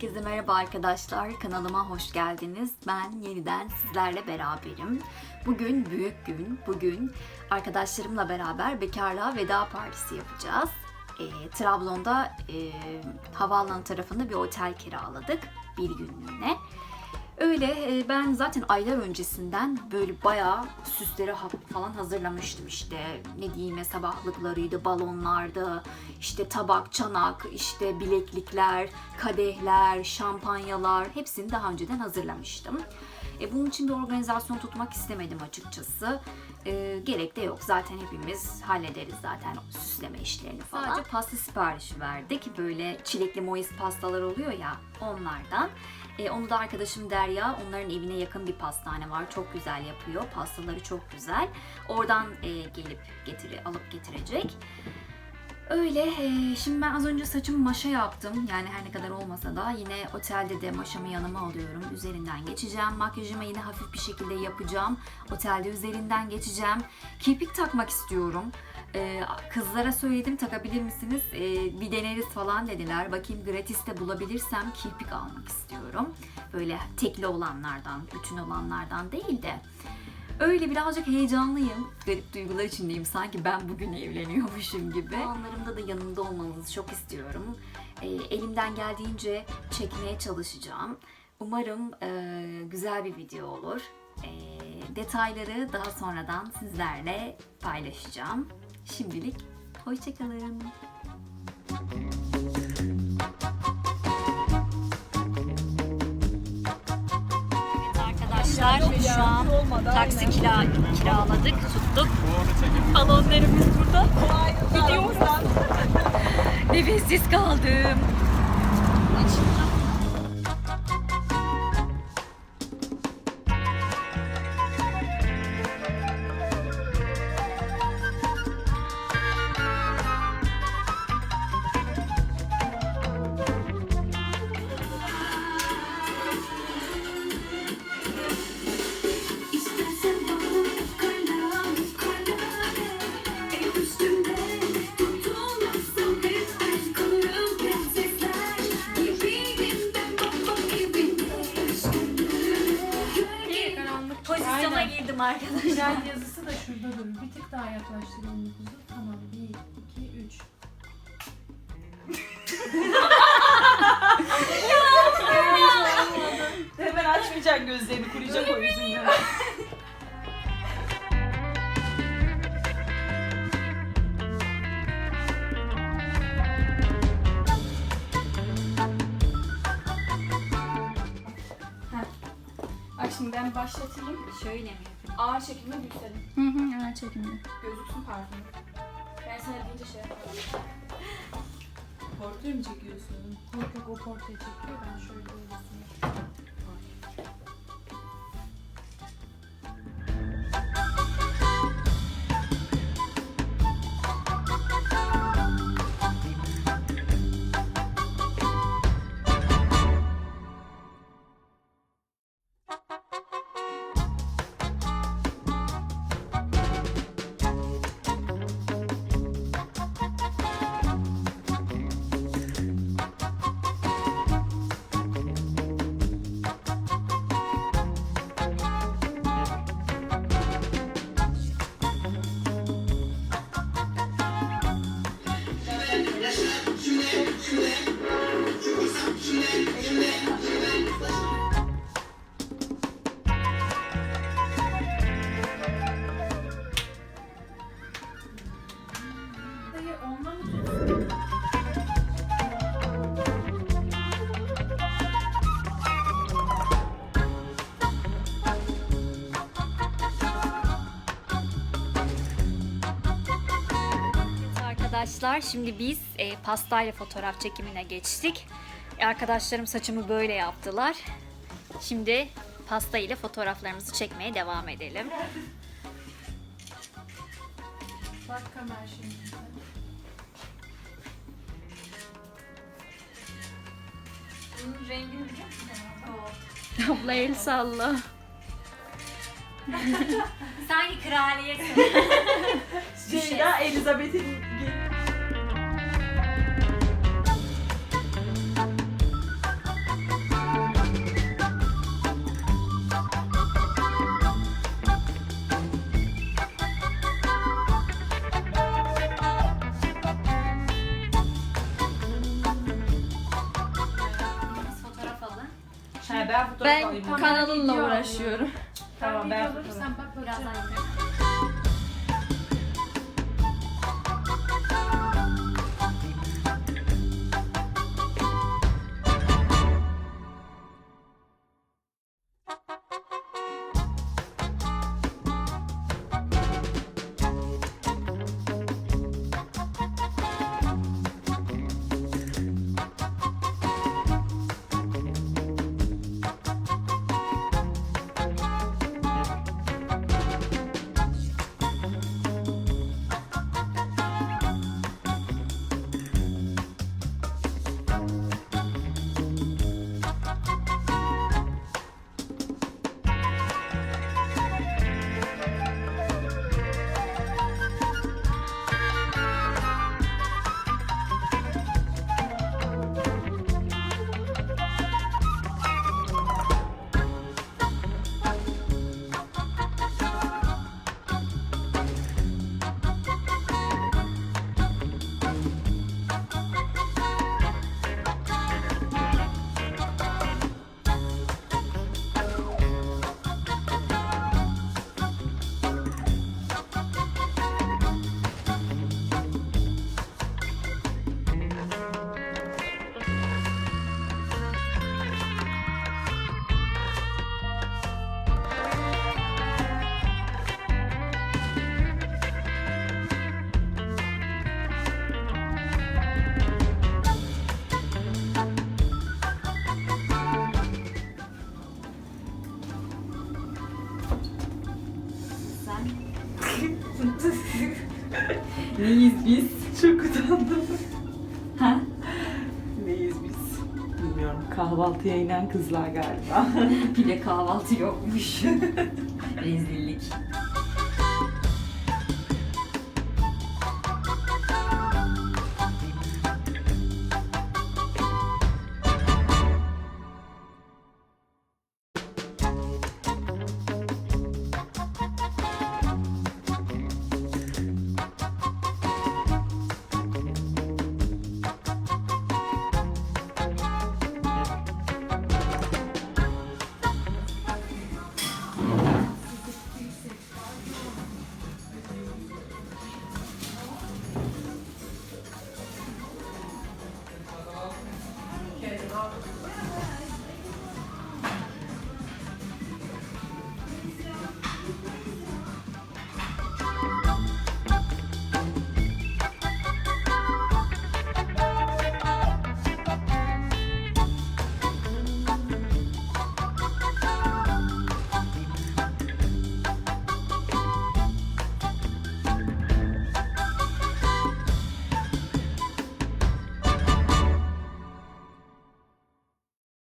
Herkese merhaba arkadaşlar. Kanalıma hoş geldiniz. Ben yeniden sizlerle beraberim. Bugün büyük gün. Bugün arkadaşlarımla beraber bekarlığa veda partisi yapacağız. Ee, Trabzon'da e, havaalanı tarafında bir otel kiraladık bir günlüğüne. Öyle e, ben zaten aylar öncesinden böyle bayağı süsleri falan hazırlamıştım işte. Ne diyeyim sabahlıklarıydı, balonlardı, işte tabak, çanak, işte bileklikler, kadehler, şampanyalar hepsini daha önceden hazırlamıştım. E, bunun için bir organizasyon tutmak istemedim açıkçası. E, gerek de yok. Zaten hepimiz hallederiz zaten süsleme işlerini falan. Sadece pasta siparişi verdik. Böyle çilekli mois pastalar oluyor ya onlardan. E, onu da arkadaşım Derya, onların evine yakın bir pastane var. Çok güzel yapıyor. Pastaları çok güzel. Oradan e, gelip getiri, alıp getirecek. Öyle. e, şimdi ben az önce saçımı maşa yaptım. Yani her ne kadar olmasa da yine otelde de maşamı yanıma alıyorum. Üzerinden geçeceğim. Makyajımı yine hafif bir şekilde yapacağım. Otelde üzerinden geçeceğim. Kirpik takmak istiyorum. E, kızlara söyledim takabilir misiniz? E, bir deneriz falan dediler. Bakayım gratiste bulabilirsem kirpik almak istiyorum. Böyle tekli olanlardan, bütün olanlardan değil de. Öyle birazcık heyecanlıyım. Garip duygular içindeyim. Sanki ben bugün evleniyormuşum gibi. O anlarımda da yanımda olmanızı çok istiyorum. Ee, elimden geldiğince çekmeye çalışacağım. Umarım e, güzel bir video olur. Ee, detayları daha sonradan sizlerle paylaşacağım. Şimdilik hoşçakalın. Arkadaşlar şu an taksi kira, kiraladık, tuttuk. Balonlarımız burada. Gidiyoruz. Nefessiz kaldım. Güzel yazısı da şurada durur. Bir tık daha yaklaştırayım nüfuzu. Tamam. 1, 2, 3. Hemen açmayacaksın gözlerini kuruyacak o yüzünden. Bak şimdi ben başlatayım. Şöyle mi? Ağır çekimle yükselin. Hı hı, evet çekimde. Gözüksün parfüm. Ben sana deyince şey yaparım. Portre mi çekiyorsun? Yok yok o portre çekiyor. Ben şöyle böylesine. Arkadaşlar şimdi biz e, pastayla fotoğraf çekimine geçtik. E, arkadaşlarım saçımı böyle yaptılar. Şimdi pasta ile fotoğraflarımızı çekmeye devam edelim. Bak kamer şimdi. Bunun rengini biliyor musun? Abla el salla. Sanki kraliyet. Ben fotoğraf Ben alayım. kanalımla Video uğraşıyorum. Tamam ben fotoğraf. sen bak Birazdan bakacağım. Neyiz biz? Çok utandım. Ha? Neyiz biz? Bilmiyorum. Kahvaltıya inen kızlar galiba. pide kahvaltı yokmuş. Rezillik.